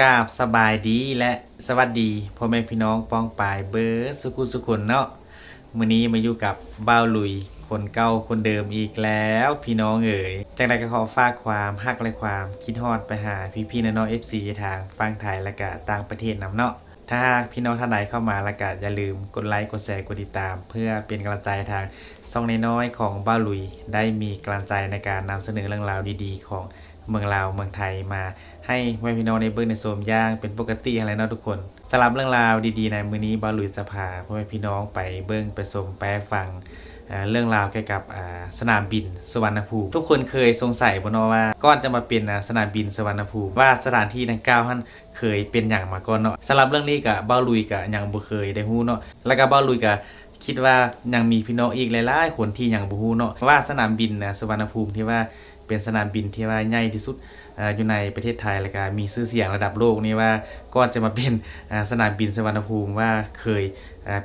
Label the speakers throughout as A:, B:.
A: กราบสบายดีและสวัสดีพ่อแม่พี่น้องป้องปายเบิร์สุกุสุคนเนาะมื้อนี้มาอยู่กับบ้าวลุยคนเก่าคนเดิมอีกแล้ว พี่น้องเอ๋ยจังใดก็ขอฝากความฮักและความคิดฮอดไปหาพี่ๆน้องๆ FC ทางฟังไทยและก็ต่างประเทศนํเนาะถ้าหากพี่น้องท่านใดเข้ามาแล้วก็อย่าลืมกดไลค์กดแชร์กดติดตาม เพื่อเป็นกำลังใจทางช่องน้อยๆของบ้าลุยได้มีกำลังใจในการนำเสนอเรื่องราวดี ๆ ของ เมืองลาวเมืองไทยมาให้แม่พี่น้องในเบิ้งในโซมย่างเป็นปกติอะไรเนาะทุกคนสำหรับเรื่องราวดีๆในมื้อนี้บ้าลุยจะพาพ่อแม่พี่น้องไปเบิ้งไปชมไปฟังเรื่องราวเกี่ยวกับสนามบินสุวรรณภูมิ ทุกคนเคยสงสัยบ่เนว่าก่อนจะมาเป็นสนามบินสุวรรณภูมิว่าสถานที่ดังกล่าวนั้นเคยเป็นอย่างมาก่อนเนาะสำหรับเรื่องนี้ก็เบ้าลุยก็ยังบ่เคยได้ฮู้เนาะแล้วก็เบ้าลุยก็คิดว่ายังมีพี่น้องอีกหลายๆคนที่ยังบ่ฮู้เนาะว่าสนามบินนะสุวรรณภูมิที่ว่า เป็นสนามบินที่ว่าใหญ่ที่สุดอยู่ในประเทศไทยแล้วก็มีชื่อเสียงระดับโลกนี่ว่าก่อนจะมาเป็นสนามบินสวรรณภูมิว่าเคย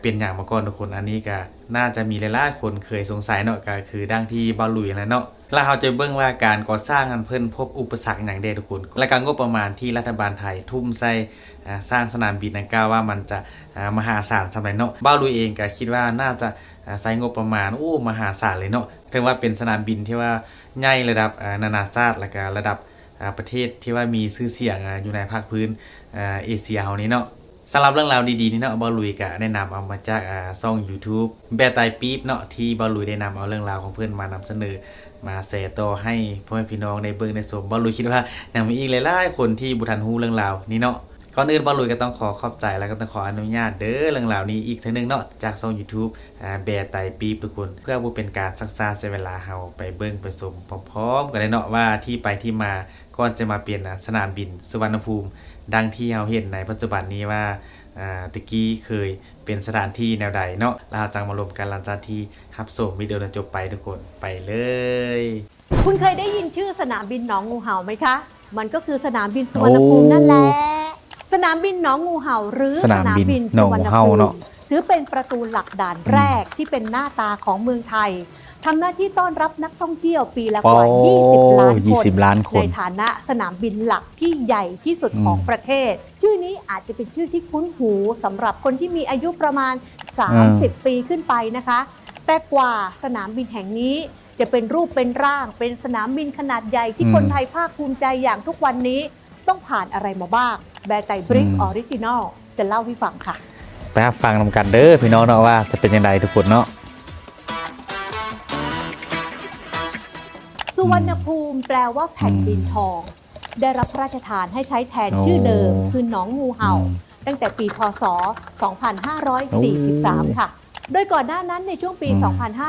A: เป็นอย่างมาก่อนทุกคนอันนี้ก็น่าจะมีหลายๆคนเคยสงสัยเนาะก็คือดังที่บอลลุยแล้วเนาะแล้วเราจะเบิ่งว่าการก่อสร้างอันเพิ่นพบอุปสรรคอย่างใดทุกคน และการงบประมาณที่รัฐบาลไทยทุ่มใส่สร้างสนามบินดังกล่าวว่ามันจะมหาศาลสำหรับเนาะบอลลุยเองก็คิดว่าน่าจะใช้งบประมาณโอ้มหาศาลเลยเนาะถึงว่าเป็นสนามบินที่ว่า ใหญ่ระดับนานาชาติและก็ระดับประเทศที่ว่ามีชื่อเสียงอยู่ในภาคพื้นเอเชียเฮานี้เนาะสำหรับเรื่องราวดีๆนี่เนาะบอลลุยก็แนะนำเอามาจากอ่อง YouTube แบร์ไตปี๊บเนาะที่บอลลุยได้นำเอาเรื่องราวของเพื่อนมานำเสนอมาแชร์ต่อให้พ่อแม่พี่น้องในเบิ่งในสมบอลลุยคิดว่ายังมีอีกหลายๆคนที่บุทันฮู้เรื่องราวนี้เนาะ ก่อนอื่นบอลลุยก็ต้องขอขอบใจแล้วก็ต้องขออนุญาตเด้อเรื่องราวนี้อีกทีนึงเนาะจากช่อง YouTube แบร์ไตปีบทุกคน เพื่อบ่เป็นการซักซาเสียเวลาเฮาไปเบิ่งไปชมพร้อมๆกันเลยเนาะว่าที่ไปที่มาก่อนจะมาเปลี่ยนสนามบินสุวรรณภูมิ ดังที่เราเห็นในปัจจุบันนี้ว่าตะกี้เคยเป็นสถานที่แนวใดเนาะเราจังมารวมกันหลังจากที่ฮับส่งวิดีโอจนจบไปทุกคนไปเลย
B: คุณเคยได้ยินชื่อสนามบินหนองงูเห่าไหมคะ มันก็คือสนามบินสุวรรณภูมินั่นแหละ สนามบินหนองงูเห่าหรือ
C: สนามบิน
B: สุวรรณ
C: หนองงูเห่า
B: ภูมิ
C: เนอะ
B: ถือเป็นประตูหลักด่านแรกที่เป็นหน้าตาของเมืองไทยทำหน้าที่ต้อนรับนักท่องเที่ยวปีละกว่า
C: โอ้
B: 20 ล้านคน
C: 20ล้านคน
B: ในฐานะสนามบินหลักที่ใหญ่ที่สุดของ
C: อืม
B: ประเทศ ชื่อนี้อาจจะเป็นชื่อที่คุ้นหูสำหรับคนที่มีอายุประมาณ
C: อืม
B: 30 ปีขึ้นไปนะคะ แต่กว่าสนามบินแห่งนี้จะเป็นรูปเป็นร่าง เป็นสนามบินขนาดใหญ่ที่คนไทยภาคภูมิใจอย่างทุกวันนี้ ต้องผ่านอะไรมาบ้าง แบร์ไตบริกออริจินอลจะเล่าให้ฟังค่ะ
C: ไปรับฟังนำกันเด้อพี่น้องเนาะว่าจะเป็นยังไงทุกคนเนาะ
B: สุวรรณภูมิแปลว่าแผ่นดินทอง ได้รับพระราชทานให้ใช้แทนชื่อเดิม คือหนองงูเห่า ตั้งแต่ปีพศ 2543 ค่ะ โดยก่อนหน้านั้นในช่วงปี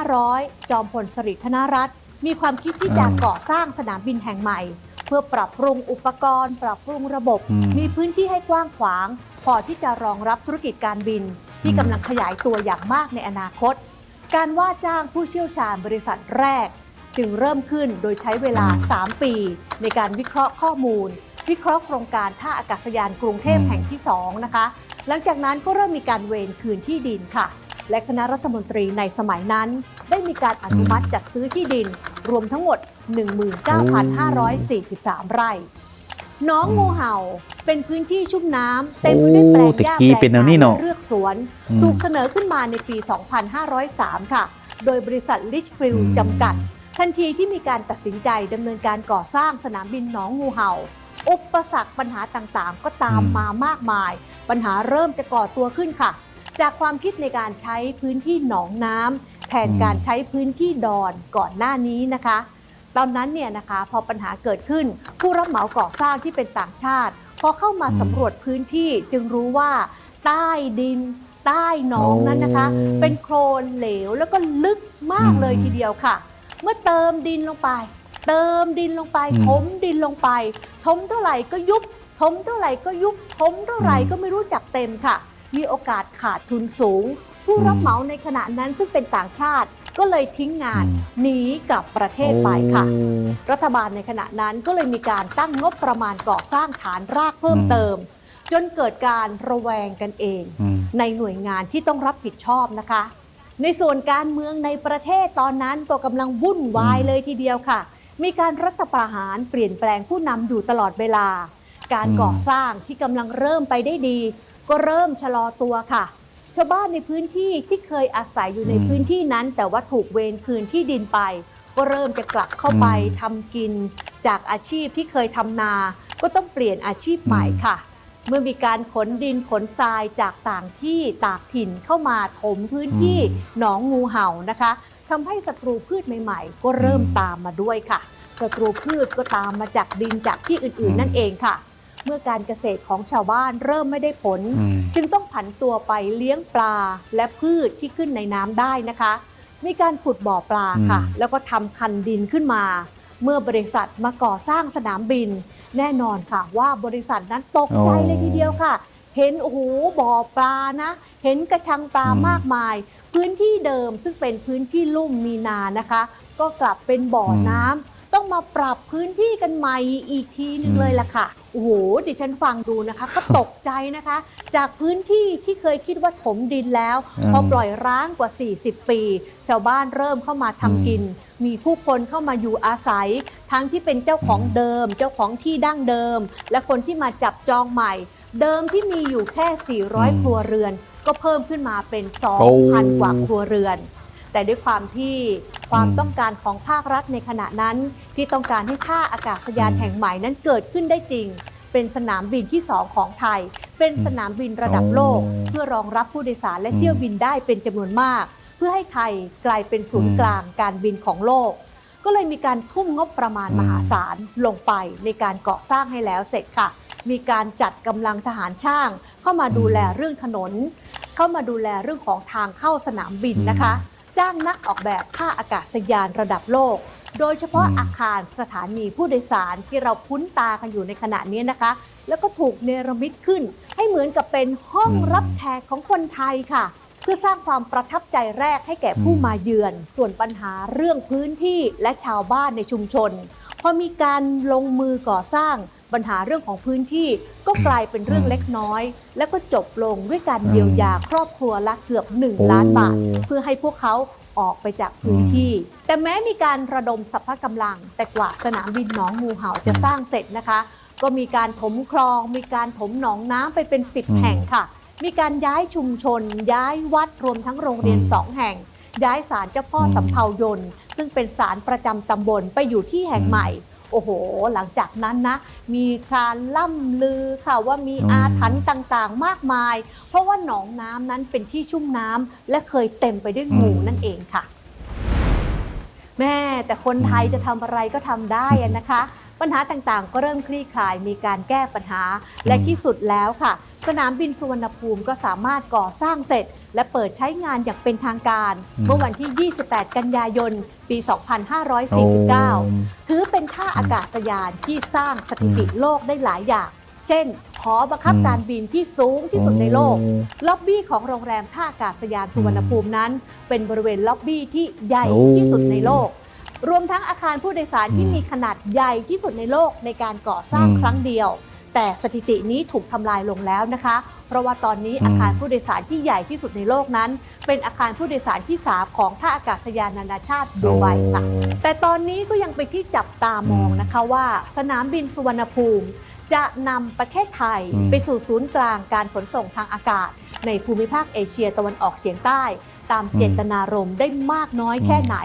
B: 2500 จอมพลสฤษดิ์ธนรัตน์มีความคิดที่จะก่อสร้างสนามบินแห่งใหม่ เพื่อปรับปรุงอุปกรณ์ ปรับปรุงระบบ
C: อืม
B: มีพื้นที่ให้กว้างขวาง พอที่จะรองรับธุรกิจการบิน ที่กำลังขยายตัวอย่างมากในอนาคต การว่าจ้างผู้เชี่ยวชาญบริษัทแรก จึงเริ่มขึ้นโดยใช้เวลา 3 ปี ในการวิเคราะห์ข้อมูล วิเคราะห์โครงการท่าอากาศยานกรุงเทพ
C: อืม
B: แห่งที่ 2 นะคะ หลังจากนั้นก็เริ่มมีการเวรคืนที่ดินค่ะ และคณะรัฐมนตรีในสมัยนั้น ได้มีการอนุมัติจัดซื้อที่ดิน รวมทั้งหมด 19,543 ไร่หน้องงูเห่าเป็นพื้นที่ชุ่มน้ำเต็มไปด้วยแปลงหญ้า
C: โอ้ตะกี้
B: แปล
C: เป็น
B: ง
C: แนว
B: นา
C: นี้เนอะ
B: และเรือกสวน
C: อืม
B: ถูกเสนอขึ้นมาในปี 2503 ค่ะ โดยบริษัท Litchfield
C: อืม
B: จำกัด ทันทีที่มีการตัดสินใจดำเนินการก่อสร้างสนามบินหนองงูเห่า อุปสรรคปัญหาต่างๆ ก็ตามมามากมาย ปัญหาเริ่มจะก่อตัวขึ้นค่ะ จากความคิดในการใช้พื้นที่หนองน้ำแทนการใช้พื้นที่ดอนก่อนหน้านี้นะคะ ตอนนั้นเนี่ยนะคะพอปัญหาเกิดขึ้น ผู้รับเหมาก่อสร้างที่เป็นต่างชาติ พอเข้ามาสำรวจพื้นที่จึงรู้ว่า ใต้ดิน ใต้หนองนั้นนะคะ
C: โอ้
B: เป็นโคลนเหลวแล้วก็ลึกมากเลย
C: อืม
B: ทีเดียวค่ะ เมื่อเติมดินลงไป เติมดินลงไป
C: อืม
B: ถมดินลงไปถมเท่าไหร่ก็ยุบถมเท่าไหร่ก็ยุบถมเท่าไหร่
C: อืม
B: ก็ไม่รู้จักเต็มค่ะ มีโอกาสขาดทุนสูง ผู้รับ
C: อืม
B: เหมาในขณะนั้นซึ่งเป็นต่างชาติก็เลยทิ้งงาน
C: อืม
B: หนีกลับประเทศไปค่ะ
C: โอ้
B: รัฐบาลในขณะนั้นก็เลยมีการตั้งงบประมาณก่อสร้างฐานรากเพิ่มเติม จนเกิดการระแวงกันเอง
C: อืม
B: ในหน่วยงานที่ต้องรับผิดชอบนะคะ ในส่วนการเมืองในประเทศตอนนั้นก็กำลังวุ่นวาย
C: อืม
B: เลยทีเดียวค่ะ มีการรัฐประหารเปลี่ยนแปลงผู้นำอยู่ตลอดเวลา การ
C: อืม
B: ก่อสร้างที่กำลังเริ่มไปได้ดี ก็เริ่มชะลอตัวค่ะ ชาวบ้านในพื้นที่ที่เคยอาศัยอยู่ใน
C: อืม
B: พื้นที่นั้น แต่ว่าถูกเวรคืนที่ดินไป ก็เริ่มจะกลับเข้าไป
C: อืม
B: ทำกิน จากอาชีพที่เคยทำนา ก็ต้องเปลี่ยนอาชีพใหม่
C: อืม
B: ค่ะ เมื่อมีการขนดินขนทรายจากต่างที่ตากถิ่นเข้ามาถมพื้นที่หนองงูเห่านะคะทำให้ศัตรูพืชใหม่ๆ ก็เริ่มตามมาด้วยค่ะศัตรูพืชก็ตามมาจากดินจากที่อื่นๆ นั่นเองค่ะ เมื่อการเกษตรของชาวบ้านเริ่มไม่ได้ผล
C: อืม
B: จึงต้องผันตัวไปเลี้ยงปลาและพืชที่ขึ้นในน้ำได้นะคะ มีการขุดบ่อปลาค่ะ
C: อืม
B: แล้วก็ทำคันดินขึ้นมา เมื่อบริษัทมาก่อสร้างสนามบิน แน่นอนค่ะ ว่าบริษัทนั้นตกใจเลยทีเดียวค่ะ เห็นโอ้โหบ่อปลานะ เห็นกระชังปลามากมาย พื้นที่เดิมซึ่งเป็นพื้นที่ลุ่มมีนานะคะ ก็กลับเป็นบ่อน้ำ ต้องมาปรับพื้นที่กันใหม่อีกทีหนึงเลยล่ะค่ะ โอ้โห ดิฉันฟังดูนะคะ ก็ตกใจนะคะ จากพื้นที่ที่เคยคิดว่าถมดินแล้ว
C: อืม
B: พอปล่อยร้างกว่า 40 ปี ชาวบ้านเริ่มเข้ามาทำกิน มีผู้คนเข้ามาอยู่อาศัย ทั้งที่เป็นเจ้าของเดิม เจ้าของที่ดั้งเดิม และคนที่มาจับจองใหม่ เดิมที่มีอยู่แค่
C: อืม
B: 400 ครัวเรือน ก็เพิ่มขึ้นมาเป็น
C: โอ้
B: 2,000 กว่าครัวเรือน แต่ด้วยความที่ความ
C: อืม
B: ต้องการของภาครัฐในขณะนั้น ที่ต้องการให้ท่าอากาศยาน
C: อืม
B: แห่งใหม่นั้นเกิดขึ้นได้จริง เป็นสนามบินที่2ของไทย เป็นสนามบินระดับโลก
C: โอ้
B: เพื่อรองรับผู้โดยสารและ
C: อืม
B: เที่ยวบินได้เป็นจำนวนมาก เพื่อให้ไทยกลายเป็นศูนย์
C: อืม
B: กลางการบินของโลก ก็เลยมีการทุ่มงบประมาณ
C: อืม
B: มหาศาลลงไปในการก่อสร้างให้แล้วเสร็จค่ะ มีการจัดกำลังทหารช่าง เข้ามาดูแลเรื่องถนน เข้ามาดูแลเรื่องของทางเข้าสนามบินนะคะ จ้างนักออกแบบท่าอากาศยานระดับโลก โดยเฉพาะ
C: อืม
B: อาคารสถานีผู้โดยสารที่เราคุ้นตากันอยู่ในขณะนี้นะคะ แล้วก็ถูกเนรมิตขึ้น ให้เหมือนกับเป็นห้อง
C: อืม
B: รับแขกของคนไทยค่ะ เพื่อสร้างความประทับใจแรกให้แก่ผู้
C: อืม
B: มาเยือน ส่วนปัญหาเรื่องพื้นที่และชาวบ้านในชุมชนพอมีการลงมือก่อสร้าง ปัญหาเรื่องของพื้นที่ก็กลายเป็นเรื่องเล็กน้อย แล้วก็จบลงด้วยการเยียวยาครอบครัวละเกือบ 1 ล้านบาท
C: โอ้
B: เพื่อให้พวกเขาออกไปจากพื้นที่ แต่แม้มีการระดมสรรพกำลัง แต่กว่าสนามบินหนองงูเห่าจะสร้างเสร็จนะคะ ก็มีการถมคลอง มีการถมหนองน้ำไปเป็น
C: อืม
B: 10 แห่งค่ะ มีการย้ายชุมชน ย้ายวัดรวมทั้งโรงเรียน
C: อืม
B: สองแห่ง ย้ายศาลเจ้าพ่ออ
C: ม
B: สำเภายนต์ซึ่งเป็นศาลประจำตำบลไปอยู่ที่แห่ง
C: อืม
B: ใหม่ โอ้โห หลังจากนั้นนะ มีการล่ำลือค่ะว่ามี
C: อืม
B: อาถรรพ์ต่างๆ มากมาย เพราะว่าหนองน้ำนั้นเป็นที่ชุ่มน้ำและเคยเต็มไปด้วยงูนั่นเองค่ะ แม่แต่คนไทยจะทำอะไรก็ทำได้อะนะคะ ปัญหาต่างๆ ก็เริ่มคลี่คลายมีการแก้ปัญหาและที่สุดแล้วค่ะ สนามบินสุวรรณภูมิก็สามารถก่อสร้างเสร็จ และเปิดใช้งานอย่างเป็นทางการ
C: อืม
B: เมื่อวันที่ 28 กันยายน ปี
C: โอ้
B: 2549 ถือเป็นท่าอากาศยานที่สร้างสถิติโลกได้หลายอย่างเช่นหอบังคับ
C: อืม
B: การบินที่สูงที่สุดในโลก
C: โอ้
B: ล็อบบี้ของโรงแรมท่าอากาศยานสุวรรณภูมินั้น เป็นบริเวณล็อบบี้ที่ใหญ่
C: โอ้
B: ที่สุดในโลก รวมทั้งอาคารผู้โดยสารที่
C: อืม
B: มีขนาดใหญ่ที่สุดในโลกในการก่อสร้าง
C: อืม
B: ครั้งเดียว แต่สถิตินี้ถูกทำลายลงแล้วนะคะ เพราะว่าตอนนี้
C: อืม
B: อาคารผู้โดยสารที่ใหญ่ที่สุดในโลกนั้น เป็นอาคารผู้โดยสารที่สามของท่าอากาศยานนานาชาติดูไบค่ะแต่ตอนนี้ก็ยังเป็นที่จับตามองนะคะว่า สนามบินสุวรรณภูมิจะนำประเทศไทย
C: อืม
B: ไปสู่ศูนย์กลางการขนส่งทางอากาศ ในภูมิภาคเอเชียตะวันออกเฉียงใต้ ตามเจตนารมณ์ได้มากน้อยแค่ไหน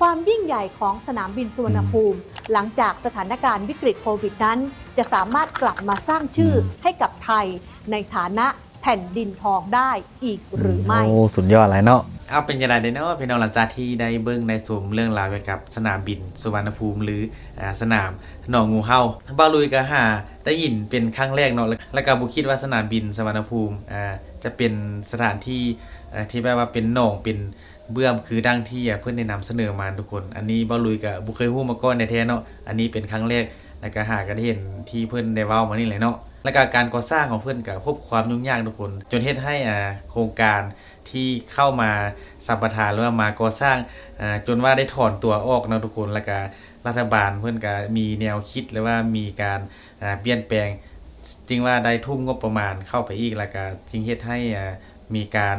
B: ความยิ่งใหญ่ของสนามบินสุวรรณภูมิ หลังจากสถานการณ์วิกฤตโควิดนั้น จะสามารถกลับมาสร้างชื่ออ
C: ม
B: ให้กับไทย ในฐานะแผ่นดินทองได้อีกหรือไม่
C: โอ้สุดยอดเลยเนาะ
A: เอาเป็นยังไงเด้เนาะพี่น้องหลังจากที่ได้เบิ่งในสมเรื่องราวเกี่ยวกับสนามบินสุวรรณภูมิหรืออ่าสนามหนองงูเห่าบ้าวลุยก็หาได้ยินเป็นครั้งแรกเนาะแล้วแล้วก็บ่คิดว่าสนามบินสุวรรณภูมิอ่าจะเป็นสถานที่อ่าที่แบบว่าเป็นหนองเป็น เบื้อมคือดังที่เพิ่อนได้นำเสนอมาทุกคน อันนี้บ้าลุยก็บ่เคยฮู้มาก่อนในแท้เนาะ อันนี้เป็นครั้งแรกแล้วก็หาก็ได้เห็นที่เพิ่อนได้เว้ามานี่แหละเนาะ แล้วก็การก่อสร้างของเพิ่อนก็พบความยุ่งยากทุกคน จนเฮ็ดให้อ่าโครงการที่เข้ามาสัมปทานหรือว่ามาก่อสร้างอ่าจนว่าได้ถอนตัวออกนะทุกคน แล้วก็รัฐบาลเพิ่อนก็มีแนวคิดหรือว่ามีการอ่าเปลี่ยนแปลงจริงว่าได้ทุ่มงบประมาณเข้าไปอีกแล้วก็จริงเฮ็ดให้อ่ามีการ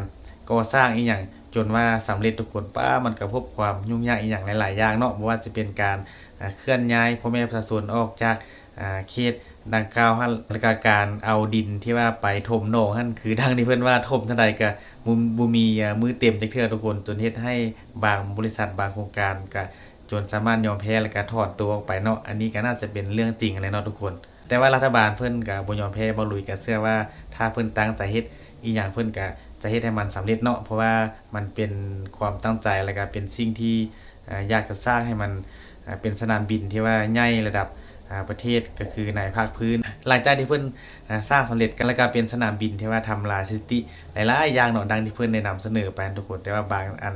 A: ก่อสร้างอีกอย่าง จนว่าสำเร็จทุกคนป้ามันก็พบความยุ่งยากอีกอย่างหลาย ๆ อย่างเนาะบ่ว่าจะเป็นการเคลื่อนย้ายพ่อแม่ประชาชนออกจากเขตดังกล่าวหั่นแล้วก็การเอาดินที่ว่าไปถมโหนงหั่นคือดังที่เพิ่อนว่าถมเท่าใดก็บ่บ่มีมือเต็มจักเทื่อทุกคนจนเฮ็ดให้บางบริษัทบางโครงการก็จนสามารถยอมแพ้แล้วก็ถอนตัวออกไปเนาะอันนี้ก็น่าจะเป็นเรื่องจริงแหละเนาะทุกคน แต่ว่ารัฐบาลเพิ่อนก็บ่ยอมแพ้บ่ลุยก็เชื่อว่าถ้าเพิ่อนตั้งใจเฮ็ดอีหยังเพิ่อนก็ จะเฮ็ดให้มันสำเร็จเนาะเพราะว่ามันเป็นความตั้งใจแล้วก็เป็นสิ่งที่อยากจะสร้างให้มันเป็นสนามบินที่ว่าใหญ่ระดับประเทศก็คือในภาคพื้น หลังจากที่เพิ่นอ่าสร้างสำเร็จกันแล้วก็เป็นสนามบินที่ว่าทำลายสถิติหลายๆอย่างเนาะดังที่เพิ่นได้นำเสนอไปทุกคนแต่ว่าบางอัน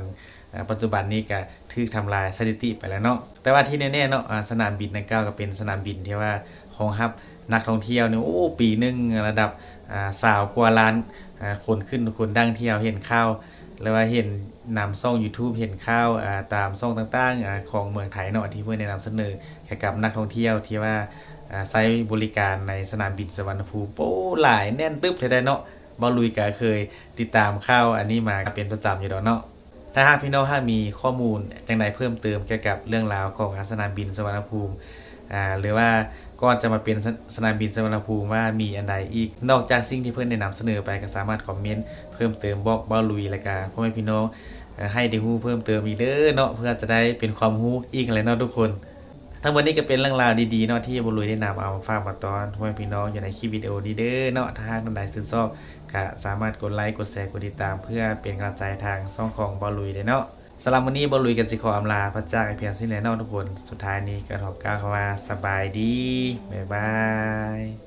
A: ปัจจุบันนี้ก็ถูกทำลายสถิติไปแล้วเนาะแต่ว่าที่แน่ๆเนาะสนามบินดังกล่าวก็เป็นสนามบินที่ว่าของรับนักท่องเที่ยวเนี่ยโอ้ปีหนึงระดับอ สาวกว่าล้านคนขึ้นคนดังเที่ยวเห็นข่าวแล้วว่าเห็นนำช่อง YouTube เห็นข่าวตามช่องต่างๆของเมืองไทยเนาะที่เพื่อนได้นำเสนอให้กับนักท่องเที่ยวที่ว่าใช้บริการในสนามบินสวรรณภูมิโป้หลายแน่นตึ๊บได้เนาะบ่ลุยก็เคยติดตามข่าวอันนี้มาเป็นประจำอยู่ดอกเนาะถ้าหากพี่น้องมีข้อมูลจังใดเพิ่มเติมเกี่ยวกับเรื่องราวของสนามบินสวรรณภูมิหรือว่า ก่อนจะมาเป็นสสนามบินสุวรรณภูมิว่ามีอันใดอีก นอกจากสิ่งที่เพื่อนได้นำเสนอไปก็สามารถคอมเมนต์เพิ่มเติมบอกบ้าลุยแล้วก็พ่อแม่พี่น้องให้ได้ฮู้เพิ่มเติมอีกเด้อเนาะเพื่อจะได้เป็นความรู้อีกเลยเนาะทุกคน ทั้งหมดนี้ก็เป็นเรื่องราวดีๆเนาะที่บุรุษได้นำเอามาฝากมาตอนพ่อแม่พี่น้องอยู่ในคลิปวิดีโอนี้เด้อเนาะถ้าหากท่านใดชื่นชอบก็สามารถกดไลค์กดแชร์กดติดตาม เพื่อเป็นกำลังใจทางช่องของบอลลุยได้เนาะ สำหรับวันนี้บอลลุยกันสิขออำลาพระเจ้าไอเพียงสิ้นแล้วเนทุกคน สุดท้ายนี้ก็ขอกล่าวคำว่าสบายดี บ๊ายบาย